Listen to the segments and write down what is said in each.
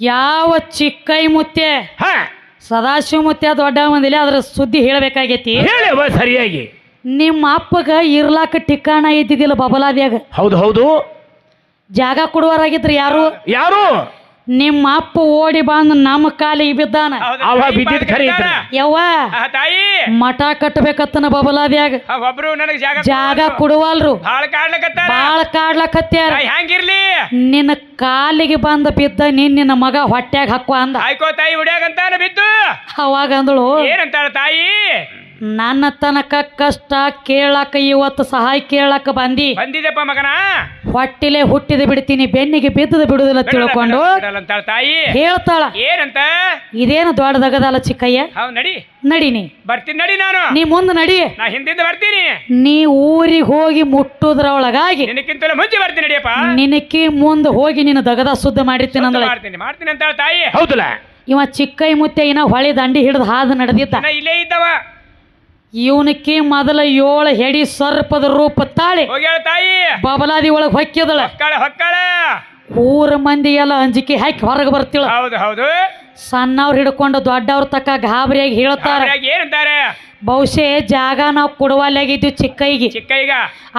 ಯಾವ ಚಿಕ್ಕೈ ಮುತ್ತೆ ಹಾ. ಸದಾಶಿವ ಮುತ್ತೆ ದೊಡ್ಡ ಬಂದಿಲ್ಲ ಅದ್ರ ಸುದ್ದಿ ಹೇಳಬೇಕಾಗೈತಿ? ಹೇಳವ ಸರಿಯಾಗಿ. ನಿಮ್ಮ ಅಪ್ಪಗ ಇರ್ಲಾಕ ಠಿಕಾಣ ಇದ್ದಿದ್ದಿಲ್ಲ ಬಬಲಾದ್ಯಾಗ. ಹೌದು ಹೌದು. ಜಾಗ ಕೊಡುವರಾಗಿದ್ರು ಯಾರು? ಯಾರು? ನಿಮ್ಮ ಅಪ್ಪ ಓಡಿ ಬಂದು ನಮ್ಮ ಕಾಲಿಗೆ ಬಿದ್ದಾನ. ಅವ ಬಿದ್ದಿದ್ ಖರೆ ಐತ್ರಿ. ಯವ್ವ ಆ, ತಾಯಿ. ಮಠ ಕಟ್ಟಬೇಕತ್ತನ ಬಬಲಾದ್ಯಾಗ. ಆ, ಒಬ್ರು ನನಗ್ ಜಾಗ ಜಾಗ ಕೊಡುವಲ್ರು. ಬಾಳ ಕಾಡ್ಲಕತ್ತಾರ. ಬಾಳ ಕಾಡ್ಲಕತ್ಯಾರ. ತಾಯಿ ಹೆಂಗಿರ್ಲಿ ನಿನ್ನ ಕಾಲಿಗೆ ಬಂದ ಬಿದ್ದ ನಿನ್ ನಿನ್ನ ಮಗ ಹೊಟ್ಯಾಗ ಹಾಕುವ ಅಂದ. ಆಯ್ಕೋ ತಾಯಿ ಹುಡ್ಯಾಗಂತಾನ ಬಿದ್ದು? ಅವಾಗ ಅಂದಳು ಏನಂತಾಳ ತಾಯಿ? ನನ್ನ ತನಕ ಕಷ್ಟ ಕೇಳಾಕ ಇವತ್ತು ಸಹಾಯ ಕೇಳಾಕ ಬಂದಿ. ಬಂದಿದೆಪ್ಪ ಮಗನ? ಹೊಟ್ಟಿಲೆ ಹುಟ್ಟಿದ ಬಿಡ್ತೀನಿ ಬೆನ್ನಿಗೆ ಬಿದ್ದದ ಬಿಡುದಿಲ್ಲ ತಿಳ್ಕೊಂಡು ತಾಯಿ ಹೇಳ್ತಾಳ. ಏನಂತ? ಇದೇನು ದೊಡ್ಡದಗದಲ್ಲ ಚಿಕ್ಕಯ್ಯ? ಹೌದ್ ನಡಿ. ನಡಿನಿ ಬರ್ತೀನಿ ನಡಿ ನಾನು. ನೀ ಮುಂದೆ ನಡಿ. ನಾ ಹಿಂದಿಂದ ಬರ್ತೀನಿ. ನೀ ಊರಿಗೆ ಹೋಗಿ ಮುಟ್ಟುದ್ರೊಳಗಾಗಿ ನಿನಕಿಂತಲೆ ಮುಂಚೆ ಬರ್ತೀನಿ ನಡಿಯಪ್ಪ. ನಿನಕ್ಕೆ ಮುಂದೆ ಹೋಗಿ ನೀನು ದಗದ ಶುದ್ಧ ಮಾಡಿರ್ತೀನಿ ಅಂದ್ರೆ ಮಾಡ್ತೀನಿ ಮಾಡ್ತೀನಿ ಅಂತಾಳ ತಾಯಿ ಹೌದಲ್ಲ? ಇವ ಚಿಕ್ಕೈ ಮುತ್ತೆ ಇನ್ನ ಹೊಳೆ ದಂಡಿ ಹಿಡಿದು ಹಾದು ನಡೆದಿದ್ದ. ಇಲ್ಲೇ ಇದ್ದವ. ಇವನಕ್ಕೆ ಮೊದಲ ಏಳು ಹೆಡಿ ಸರ್ಪದ ರೂಪ ತಾಳಿ. ಹೋಗ್ಯಾಳ ತಾಯಿ. ಬಬಲಾದಿ ಒಳಗೆ ಹೊಕ್ಕಿದಳ. ಹೊಕ್ಕಳೆ ಹೊಕ್ಕಾಳ. ಊರ ಮಂದಿ ಎಲ್ಲ ಅಂಜಿಕೆ ಹಾಕಿ ಹೊರಗೆ ಬರ್ತಿಳ ಹೌದು ಹೌದು. ಸಣ್ಣವ್ರು ಹಿಡ್ಕೊಂಡು ದೊಡ್ಡವ್ರ ತಕ್ಕ ಗಾಬರಿಯಾಗಿ ಹೇಳ್ತಾರ. ಏನಂತಾರೆ ಬಹುಶಃ ಜಾಗ ನಾವು ಕೊಡುವಲ್ಲಾಗಿದ್ವಿ ಚಿಕ್ಕೈಗೆ ಚಿಕ್ಕೈಗ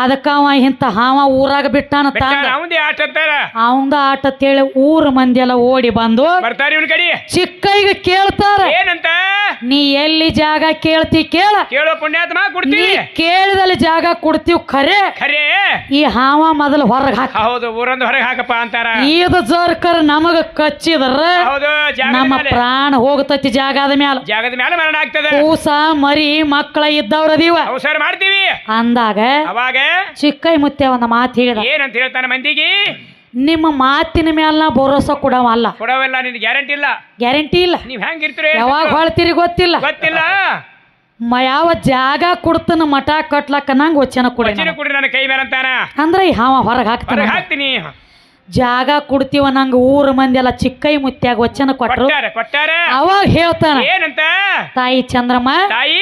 ಅದಕ್ಕ ಅವ ಇಂಥ ಹಾವ ಊರಾಗ ಬಿಟ್ಟಾನ ತಂದ. ಅವಂದಿ ಆಟ ಅಂತಾರ. ಅವಂದ ಆಟ ತೇಳಿ ಊರ ಮಂದಿ ಎಲ್ಲ ಓಡಿ ಬಂದು ಬರ್ತಾರ ಇವ್ನ ಕಡೆ. ಚಿಕ್ಕೈಗೆ ಕೇಳ್ತಾರ. ಏನಂತ? ನೀ ಎಲ್ಲಿ ಜಾಗ ಕೇಳ್ತಿ ಕೇಳ. ಕೇಳೋ ಪುಣ್ಯಾತ್ಮ ನೀ ಕೊಡ್ತೀನಿ ಕೇಳಿದಲ್ಲಿ ಜಾಗ ಕೊಡ್ತೀವಿ ಖರೆ. ಖರೇ. ಈ ಹಾವ ಮೊದಲು ಹೊರಗೆ ಹಾಕ. ಹೌದು ಊರಂದು ಹೊರಗೆ ಹಾಕಪ್ಪ ಅಂತಾರ? ಈದ ಜರ್ಕರ್ ನಮಗ ಕಚ್ಚಿದ್ರ ಹೌದು ಜಾಗದ ನಮ್ಮ ಮೇಲೆ. ಪ್ರಾಣ ಹೋಗ್ತೈತಿ ಜಾಗದ ಮ್ಯಾಲ. ಜಾಗದ ಮೇಲೆ ಮರಣ ಆಗ್ತದೆ. ಕೂಸ ಮರಿ ಮಕ್ಕಳ ಇದ್ದವ್ರದೀವ ಅವಸರ ಮಾಡ್ತೀವಿ. ಅಂದಾಗ ಅವಾಗ? ಚಿಕ್ಕೈ ಮುತ್ತೆ ಒಂದು ಮಾತು ಹೇಳಿದ ಏನಂತ ಹೇಳ್ತಾನೆ ಮಂದಿಗೆ? ನಿಮ್ಮ ಮಾತಿನ ಮ್ಯಾಲ ನಾ ಭರೋಸಾ ಕೊಡವ ಅಲ್ಲ ಕೊಡವೆಲ್ಲ ನಿನ್ ಗ್ಯಾರಂಟಿ ಇಲ್ಲ. ಗ್ಯಾರಂಟಿ ಇಲ್ಲ. ನೀವ್ ಹೆಂಗಿರ್ತೀರಿ ಯಾವಾಗ ಹೊಳ್ತೀರಿ ಗೊತ್ತಿಲ್ಲ. ಗೊತ್ತಿಲ್ಲ. ಮ ಯಾವ ಜಾಗ ಕೊಡ್ತನ ಮಠ ಕಟ್ಲಕ್ಕ ನಂಗೆ ವಚನ ಕೊಡಿ ವಚನ ಕೊಡಿ ನನ್ನ ಕೈ ಮೇಲೆ ಅಂತಾನ. ಅಂದ್ರೆ ಹಾವ ಹೊರಗೆ ಹಾಕ್ತಾನ. ಹೊರಗೆ ಹಾಕ್ತೀನಿ. ಜಾಗ ಕೊಡ್ತೀವ ನಂಗ ಊರ ಮಂದಿ ಎಲ್ಲ ಚಿಕ್ಕೈ ಮುತ್ಯಾಗ ವಚನ ಕೊಟ್ಟರು ಕೊಟ್ಟಾರ ಕೊಟ್ಟಾರ? ಅವಾಗ ಹೇಳ್ತಾನ ಏನಂತ? ತಾಯಿ ಚಂದ್ರಮ್ಮ ತಾಯಿ?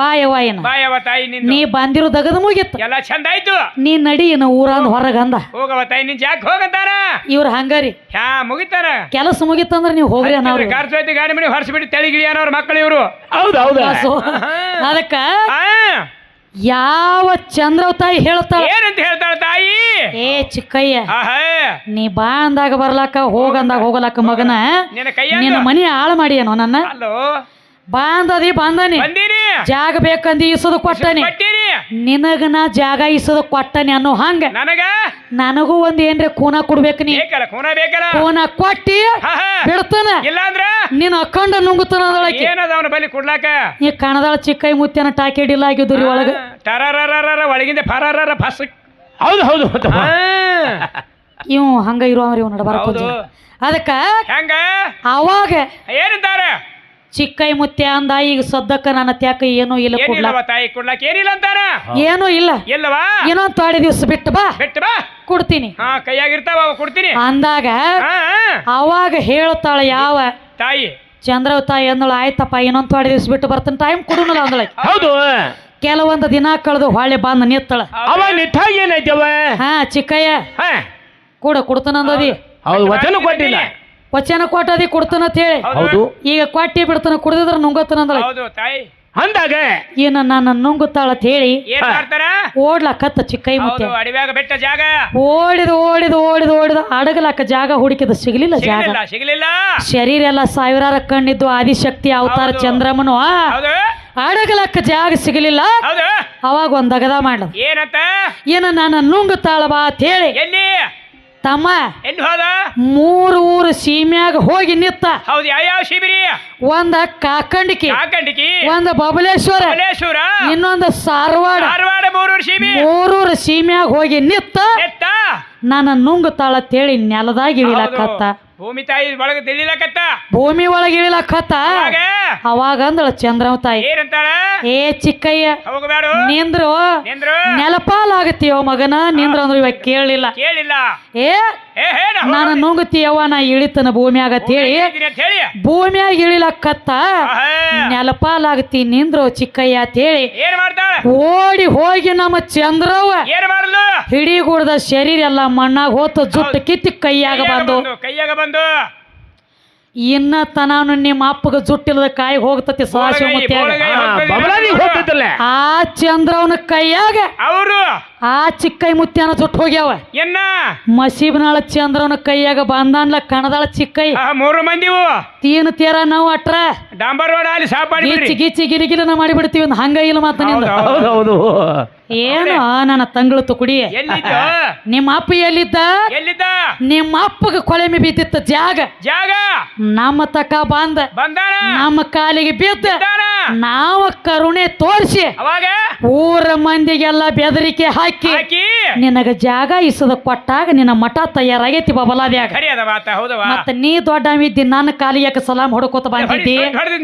ಬಾಯವ್ವ ಏನ? ಬಾಯವ ತಾಯಿ ನಿಂದು? ನೀ ಬಂದಿರೋ ದಗದ ಮುಗಿತ್ತು. ಎಲ್ಲ ಚಂದ ಆಯ್ತು? ನೀ ನಡಿ ಏನು ಊರಂದ ಹೊರಗಂದ. ಹೋಗವ ತಾಯಿ ನಿನ್ ಜಾಗ ಹೋಗಂತಾರ? ಇವ್ರ ಹಂಗಾರಿ. ಹಾ ಮುಗಿತಾರ? ಕೆಲಸ ಮುಗಿತಂದ್ರ ನೀವು ಹೋಗ್ರಿ ಹೋಯ್ತು ಗಾಡಿ ಮನೆ ಹೊರಸ್ಬಿಟ್ಟು ತೆಳಿಗಿಳಿ ಅನ್ನೋರ್ ಮಕ್ಕಳು ಇವರು. ಹೌದು ಹೌದು. ಅದಕ್ಕ ಯಾವ ಚಂದ್ರ ತಾಯಿ ಹೇಳ್ತಾಳ? ಏನಂತ ಹೇಳ್ತಾಳ ತಾಯಿ? ಏ ಚಿಕ್ಕಯ್ಯ ಆಹಾ. ನೀ ಬಾ ಅಂದಾಗ ಬರ್ಲಾಕ ಹೋಗಂದಾಗ ಹೋಗಲಾಕ ಮಗನ. ನಿನ್ನ ಕೈಯಾಗ? ನಿನ್ನ ಮನಿ ಹಾಳು ಮಾಡಿಯೇನೋ ನನ್ನ? ಅಲ್ಲೋ ಬಾ ಅಂದದಿ ಬಂದನಿ ಬಂದೀನಿ ಜಾಗ ಬೇಕಂದಿ ಇಸದು ಕೊಟ್ಟನಿ. ಕೊಟ್ಟೀನಿ ನಿನಗ ನಾ ಜಾಗ ಇಸದು ಕೊಟ್ಟನಿ ಅನ್ನೋ ಹಂಗ. ನನಗ? ನನಗೂ ಒಂದ್ ಏನ್ರಿ ಕೂನ ಕೊಡ್ಬೇಕು ನೀ? ಬೇಕಲ್ಲ ಬೇಕಲ್ಲ. ಕೂನ ಕೊಟ್ಟಿ ಬಿಡ್ತಾನೆ ಹಾ. ಬಿಡ್ತಾನ. ಇಲ್ಲ ಅಂದ್ರ ನೀನ್ ಅಕ್ಕಂಡ ನುಂಗುತ್ತಾನ ಅದೊಳಗೆ ಏನದ ಅವನ ಬಲಿ ಕೊಡ್ಲಾಕ? ಈ ಕಣದಾಳ ಚಿಕ್ಕೈ ಮುತ್ತಿನ ಟಾಕೆಡಿಲ್ಲ ಆಗಿದ್ದು ರೀ ಒಳಗ. ಒಳಗಿಂದ ಫಸ್. ಹೌದು ಹೌದು ಹೌದು. ಆ, ಇವ್ ಹಂಗ ಇರುವವ್ರಿ ಇವ್ ನಡಬಾರಕ ಹೌದು. ಅದಕ್ಕ ಹೆಂಗ? ಅವಾಗ ಏನಂತಾರ? ಚಿಕ್ಕೈ ಮುತ್ಯ ಅಂದ ಈಗ ಸದ್ದಕ್ಕ ನನ್ನ ತ್ಯಾಕ ಏನೂ ಇಲ್ಲ ಕೊಡ್ಲ. ಏನಿಲ್ಲವ ತಾಯಿ ಕೊಡ್ಲಾಕ ಏನಿಲ್ಲ ಅಂತಾರ? ಏನೂ ಇಲ್ಲ. ಇಲ್ಲವಾ? ಏನೋ ತೊಡೆ ದಿವ್ಸ ಬಿಟ್ಟು ಬಾ. ಬಿಟ್ಟು ಬಾ. ಕೊಡ್ತೀನಿ. ಹಾ ಕೈಯಾಗಿರ್ತಾವ ಅವ ಕೊಡ್ತೀನಿ. ಅಂದಾಗ ಹಾ ಹಾ. ಅವಾಗ ಹೇಳ್ತಾಳ ಯಾವ ತಾಯಿ. ಚಂದ್ರವ ತಾಯಿ ಅಂದಳು ಆಯ್ತಪ್ಪ ಇನ್ನೊಂದ್ ತೊಡೆ ದಿವ್ಸ ಬಿಟ್ಟು ಬರ್ತಾನೆ ಟೈಮ್ ಕೊಡುನಲ್ಲ ಅಂದಳ. ಹೌದು. ಕೆಲವೊಂದು ದಿನ ಕಳೆದು ಹೊಳ್ಳಿ ಬಂದು ನಿತ್ತಳ ಅವ ನಿಟ್ಟಾಗ ಹಾ ಚಿಕ್ಕಯ್ಯ. ಹಾ. ಕೂಡ ಕೊಡ್ತಾನ ಅಂದದಿ. ಹೌದು ವಚನ ಕೊಟ್ಟಿಲ್ಲ. ವಚನ ಕೊಟ್ಟದಿ ಕೊಡ್ತಾನ ಅಂತ ಹೇಳಿ. ಹೌದು. ಈಗ ಕೊಟ್ಟಿ ಬಿಡ್ತಾನ ಕುಡ್ದಿದ್ರ ನುಂಗತನ ಅಂದ್ರೆ ಹೌದು ತಾಯಿ. ಅಂದಾಗ. ಏನ ನನ್ನ ನುಂಗುತ್ತಾಳ ಅಂತ ಹೇಳಿ ಏನ್ ಮಾಡ್ತಾರ? ಓಡ್ಲಕತ್ತ ಚಿಕ್ಕೈ ಮುತ್ಯ ಹೌದು ಅಡವ್ಯಾಗ ಬೆಟ್ಟ ಜಾಗ. ಓಡಿದ ಓಡಿದ ಓಡಿದ ಓಡಿದ ಅಡಗಲಕ್ಕ ಜಾಗ ಹುಡುಕಿದ ಸಿಗಲಿಲ್ಲ ಜಾಗ. ಸಿಗಲಿಲ್ಲ ಸಿಗಲಿಲ್ಲ. ಶರೀರ ಎಲ್ಲ ಸಾವಿರಾರ ಕಣ್ಣಿದ್ದು ಆದಿಶಕ್ತಿ ಅವತಾರ ಹೌದು. ಚಂದ್ರಮನು ಆ, ಹೌದು. ಅಡಗಲಕ್ಕ ಜಾಗ ಸಿಗಲಿಲ್ಲ. ಹೌದು. ಅವಾಗ ಒಂದ್ ಅಗದ ಮಾಡ್ಲ. ಏನಂತ? ಏನ ನನ್ನ ನುಂಗುತ್ತಾಳ ಬಾ ಅಂತ ಹೇಳಿ. ಎಲ್ಲಿ? ತಮ್ಮ ಎಲ್ಲಿ ಹೋದ? ಮೂರು ಊರು ಸೀಮ್ಯಾಗ ಹೋಗಿ ನಿತ್ತ. ಹೌದು ಯಾವ ಶಿಬಿರಿ ಒಂದ ಕಾಕಂಡಿಕಿ ಕಾಕಂಡಿಕಿ ಒಂದ ಬಬಲೇಶ್ವರ ಬಬಲೇಶ್ವರ ಇನ್ನೊಂದು ಸಾರವಾಡ. ಧಾರವಾಡ ಮೂರೂರು ಶಿಬಿ ಮೂರೂರು ಸೀಮ್ಯಾಗ ಹೋಗಿ ನಿತ್ತ. ನಿತ್ತ. ನನ್ನ ನುಂಗುತ್ತಾಳ ತೇಳಿ ನೆಲದಾಗ ಇಳಿಲಕತ್ತ. ಭೂಮಿ ತಾಯಿ ಒಳಗೆ ತಿಳಿಲಕತ್ತ. ಭೂಮಿ ಒಳಗೆ ಇಳಿಲಕತ್ತ. ಅವಾಗ ಅಂದ್ರೆ ಅಂದಳ ಚಂದ್ರವ ತಾಯಿ. ಏನಂತಾಳ? ಏ ಚಿಕ್ಕಯ್ಯ ಹೋಗಬೇಡ. ನಿಂದ್ರು. ನಿಂದ್ರು. ನೆಲಪಾಲಾಗತ್ತೀಯೋ ಮಗನ? ನಿಂದ್ರ ಅಂದ್ರೆ ಇವಾಗ ಕೇಳಿಲ್ಲ ಕೇಳಿಲ್ಲ. ಏ ನಾನು ನುಂಗುತ್ತೀಯವ್ವ ನಾ ಇಳಿತನ ಭೂಮಿಯಾಗ ಹೇಳಿ. ಭೂಮಿಯಾಗ ಇಳಿಲಕ್ಕತ್ತ ನೆಲಪಾಲಾಗತ್ತಿ ನೆಲಪಾಲಾಗತಿ ನಿಂದ್ರು ಚಿಕ್ಕಯ್ಯ ಅಂತ ಹೇಳಿ. ಓಡಿ ಹೋಗಿ ನಮ್ಮ ಚಂದ್ರವ್ವ. ಹಿಡಿಗೂಡ್ದ ಶರೀರ ಎಲ್ಲ ಮಣ್ಣಾಗ ಹೋತ ಜುಟ್ಟು ಕಿತ್ತಿ ಕೈಯಾಗ ಬಂದು ಕೈಯಾಗ ಬಂದು. ಇನ್ನ ತನಾನು ನಿಮ್ಮ ಅಪ್ಪಗ ಜುಟ್ಟಿಲ್ಲದ ಕಾಯಿ ಹೋಗ್ತತಿ ಸದಾಶಿವ ಮುತ್ಯಾಗ. ಬೋಳಗೈ. ಬಬಲಾದಿ ಹೋಗ್ತಿದ್ದಲ್ಲ ಆ ಚಂದ್ರವನ ಕೈಯಾಗ. ಅವರು. ಆ ಚಿಕ್ಕೈ ಮುತ್ಯಾನ ಜುಟ್ಟು ಹೋಗ್ಯಾವ. ಎನ್ನ? ಮಸೀಬ್ನಾಳ ಚಂದ್ರವನ ಕೈಯಾಗ ಬಂದಾನ್ಲ ಕಣದಾಳ ಚಿಕ್ಕೈ ಆ, ಮೂರು ಮಂದಿ ತೀನ್ ತೀರ ನಾವು ಅಟ್ರ. ಡಾಂಬರ್ ರೋಡ್ ಅಲ್ಲಿ ಸಾಪಾಡಿ ಗಿಚ್ಚಿ ಗಿಚ್ಚಿ ಗಿರಿಗಿಲಿನ ಮಾಡಿಬಿಡ್ತೀವಿ ಹಂಗ ಇಲ್ಲ ಹೌದು ಹೌದು. ಏನು ನನ್ನ ತಂಗಳು ತುಕುಡಿ ನಿಮ್ಮ ಅಪ್ಪ ಎಲ್ಲಿದ್ದ? ಎಲ್ಲಿದ್ದ ನಿಮ್ಮ ಅಪ್ಪಗ ಕೊಳೆಮೆ ಬಿದ್ದಿತ್ತ ಜಾಗ. ಜಾಗ? ನಮ್ಮ ತಕ ಬಂದ. ಬಂದಾನ ನಮ್ಮ ಕಾಲಿಗೆ ಬಿದ್ದ. ಬಂದಾನ ನಾವ ಕರುಣೆ ತೋರಿಸಿ. ಅವಾಗ? ಊರ ಮಂದಿಗೆಲ್ಲ ಬೆದರಿಕೆ ಹಾಕಿ. ಹಾಕಿ? ನಿನಗ ಜಾಗ ಇಸದ ಕೊಟ್ಟಾಗ ನಿನ್ನ ಮಠ ತಯಾರಾಗೈತಿ ಬಬಲಾದ್ಯಾಗ. ಖರಿ ಅದ ಮಾತ ಹೌದವ? ಮತ್ತ ನೀ ದೊಡ್ಡವಿದ್ದಿ ನನ್ನ ಕಾಲಿಗೆ ಸಲಾಮ್ ಹೊಡ್ಕೋತ ಬಂದಿದ್ದಿ?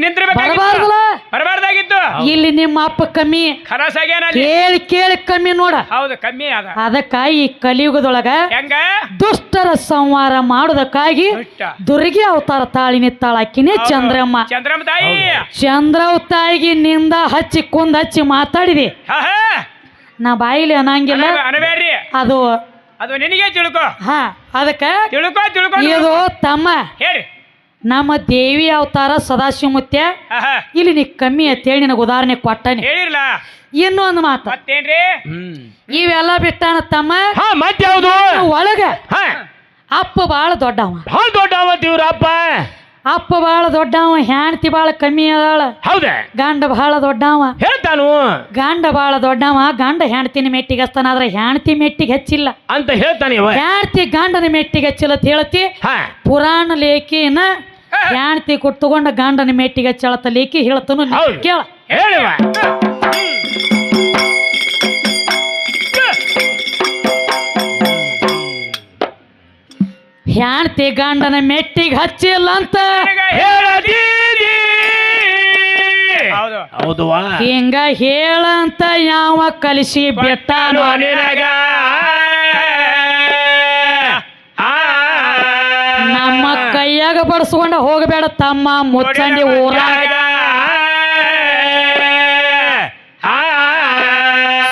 ನಿಂತಿರ್ಬೇಕಾಗಿತ್ತು ಬರಬಾರ್ದಲ್ಲ? ಬರಬಾರ್ದಾಗಿತ್ತು. ಇಲ್ಲಿ ನಿಮ್ಮ ಅಪ್ಪ ಕಮ್ಮಿ. ಅಲ್ಲಿ ಕೇಳಿ ಕೇಳಿ ಕಮ್ಮಿ ನೋಡ. ಹೌದು ಕಮ್ಮಿ ಅದ. ಅದಕ್ಕ ಈ ಕಲಿಯುಗದೊಳಗ ಹೆಂಗ? ದುಷ್ಟರ ಸಂಹಾರ ಮಾಡುವುದಕ್ಕಾಗಿ ದುಷ್ಟ. ದುರ್ಗಿ ಅವತಾರ ತಾಳಿ ನಿತ್ತಾಳಾಕಿನೇ ಚಂದ್ರಮ್ಮ. ಚಂದ್ರಮ್ಮ ತಾಯಿ. ಚಂದ್ರವ್ ತಾಯಿಗೆ ನಿಂದ ಹಚ್ಚಿ ಕುಂದ ಹಚ್ಚಿ ಮಾತಾಡಿದಿ. ಹಾ, ಹಾ. ನಾ ಬಾಯಿಲಿ ಅನ್ನಂಗಿಲ್ಲ ಅನ- ಅನಬೇಡ್ರಿ. ಅದು ಅದು ನಿನಗೆ ತಿಳ್ಕೊ. ಹಾ ಅದಕ್ಕ ತಿಳ್ಕೊ ತಿಳ್ಕೊ ಇದು ತಮ್ಮ. ಹೇಳಿ ನಮ್ಮ ದೇವಿ ಅವತಾರ ಹಾ. ಇಲ್ಲಿ ನೀ ಕಮ್ಮಿ ಅಂತೇಳಿ ನಿನಗೆ ಉದಾಹರಣೆ ಕೊಟ್ಟಾನೆ. ಹೇಳಿರ್ಲ. ಇನ್ನೊಂದು ಮಾತು. ಮತ್ತೇನ್ರಿ? ಇವೆಲ್ಲ ಬಿಟ್ಟಾನ ತಮ್ಮ? ಹಾ ಮತ್ತೆ ಯಾವುದು? ಒಳಗ. ಹಾ. ಅಪ್ಪ ಬಾಳ ದೊಡ್ಡವ. ಭಾಳ ದೊಡ್ಡವ ಅವತ್ತು ಇವ್ರಪ್ಪ ಅಪ್ಪ ಬಾಳ ದೊಡ್ಡವ ಹೆಂಡತಿ ಬಾಳ ಕಮ್ಮಿ ಅದಾಳ. ಹೌದ? ಗಂಡ ಬಹಳ ದೊಡ್ಡವ. ಹೇಳ್ತಾನು. ಗಂಡ ಬಾಳ ದೊಡ್ಡವ ಗಂಡ ಹೆಂಡತಿನ ಮೆಟ್ಟಿಗೆ ಹಚ್ತಾನ ಆದ್ರೆ ಹೆಂಡತಿ ಮೆಟ್ಟಿಗೆ ಹಚ್ಚಿಲ್ಲ. ಅಂತ ಹೇಳ್ತಾನೆ ಇವ. ಹೆಣ್ತಿ ಗಂಡನ ಮೆಟ್ಟಿಗೆ ಹಚ್ಚಿಲ್ಲ ಅಂತ ಹೇಳ್ತಿ. ಹಾ. ಪುರಾಣ ಲೇಖಿನ ಹೆಣ್ತಿ ಕೊಟ್ಟು ತಗೊಂಡ ಗಂಡನ ಮೆಟ್ಟಿಗೆ ಚಳತ ಲೇಖಿ ಹೇಳ್ತಾನು ಹೌದು. ಕೇಳ. ಹೇಳಿವ. ಹೆಣ್ತಿ ಗಂಡನ ಮೆಟ್ಟಿಗೆ ಹಚ್ಚಿಲ್ಲ ಅಂತ. ಹೇಳದೀರಿ ಹೌದು. ಹೌದುವಾ ಹಿಂಗ ಹೇಳಂತ ಯಾವ ಕಲಿಸಿ ಬೆಟ್ಟ ನಿನಗ ಆ. ನಮ್ಮ ಕೈಯಾಗ ಬಡಿಸ್ಕೊಂಡ ಹೋಗಬೇಡ ತಮ್ಮ ಮುಚ್ಚಂಡಿ ಊರ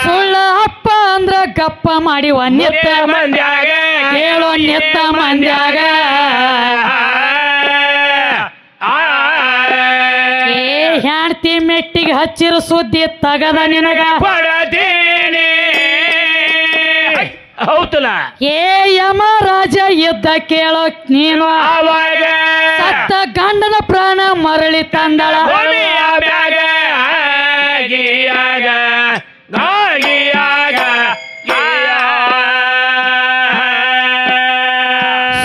ಸುಳ್ಳು ಅಪ್ಪ ಅಂದ್ರ ಗಪ್ಪ ಮಾಡಿ ಒನ್ನೆತ್ತ ಮಂದ್ಯಾಗ. ಕೇಳೋ ನಿತ್ತ ಮಂದ್ಯಾಗ. ಏ ಹೆಣ್ತಿ ಮೆಟ್ಟಿಗೆ ಹಚ್ಚಿರ ಸುದ್ದಿ ತಗದ ನಿನಗ. ಹೌದಲ್ಲ? ಏ ಯಮರಾಜ ಇದ್ದ ಕೇಳೋ ನೀನು. ಅವಾಗ. ಸತ್ತ ಗಂಡನ ಪ್ರಾಣ ಮರಳಿ ತಂದಳ. ಭೂಮಿಯ ಮ್ಯಾಗ ಗಿಯಾಗ ಗಾಗಿಯಾಗ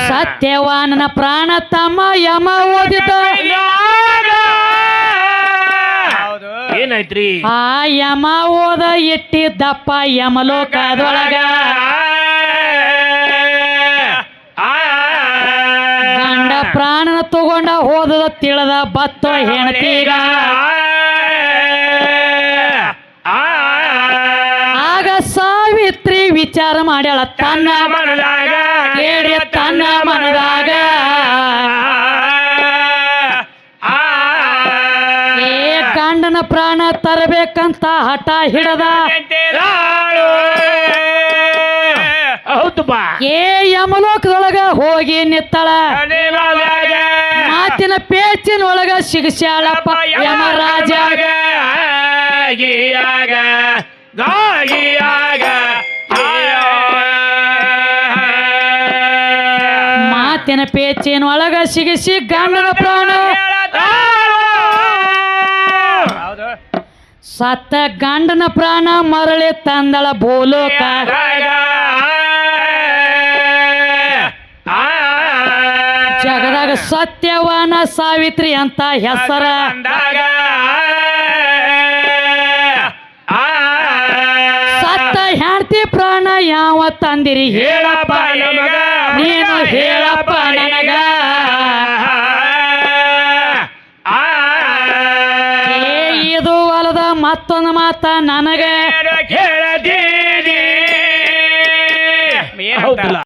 ಸತ್ಯವಾನನ ಪ್ರಾಣ ತಮ್ಮ ಯಮ ಓದಿದ. ಹೌದು. ಏನಾಯ್ತ್ರಿ? ಆ ಯಮ ಓದ ಇಟ್ಟಿದ್ದಪ್ಪ ಯಮಲೋಕದೊಳಗ. ತಿಳದ ಹೋದದ ತಿಳದ ಬತ್ತೋ ಹೆಣತೀಗ ಆಗ ಸಾವಿತ್ರಿ ವಿಚಾರ ಮಾಡ್ಯಾಳ ತನ್ನ ಮನದಾಗ ಕೇಳಿ ತನ್ನ ಮನದಾಗ. ಏ ಗಂಡನ ಪ್ರಾಣ ತರಬೇಕಂತ ಹಠ ಹಿಡದ. ಹೌದು ಬಾ. ಏ ಯಮಲೋಕದೊಳಗ ಹೋಗಿ ನಿತ್ತಳ ಮಾತಿನ ಪೇಚಿನೊಳಗ ಸಿಗಸ್ಯಾಳಪ್ಪ. ಯಮರಾಜ. ಗಿಯಾಗ ಗಾಗಿಯಾಗ ಮಾತಿನ ಪೇಚಿನೊಳಗ ಸಿಗಿಸಿ ಗಂಡನ ಪ್ರಾಣ. ಸತ್ತ ಗಂಡನ ಪ್ರಾಣ ಮರಳಿ ತಂದಳ ಭೂಲೋಕ. ಸತ್ಯವಾನ ಸಾವಿತ್ರಿ ಅಂತ ಹೆಸರ ಸತ್ತ ಹೆಂಡತಿ ಪ್ರಾಣ ಯಾವ ತಂದಿರಿ ಹೇಳಪ್ಪ ನೀನು ಹೇಳಪ್ಪ ನನಗ ಇದು ಹೊಲದ ಮತ್ತೊಂದು ಮಾತ ನನಗೆ ಹೇಳದೇ ಏನಂತ? ಹೌದಲ್ಲ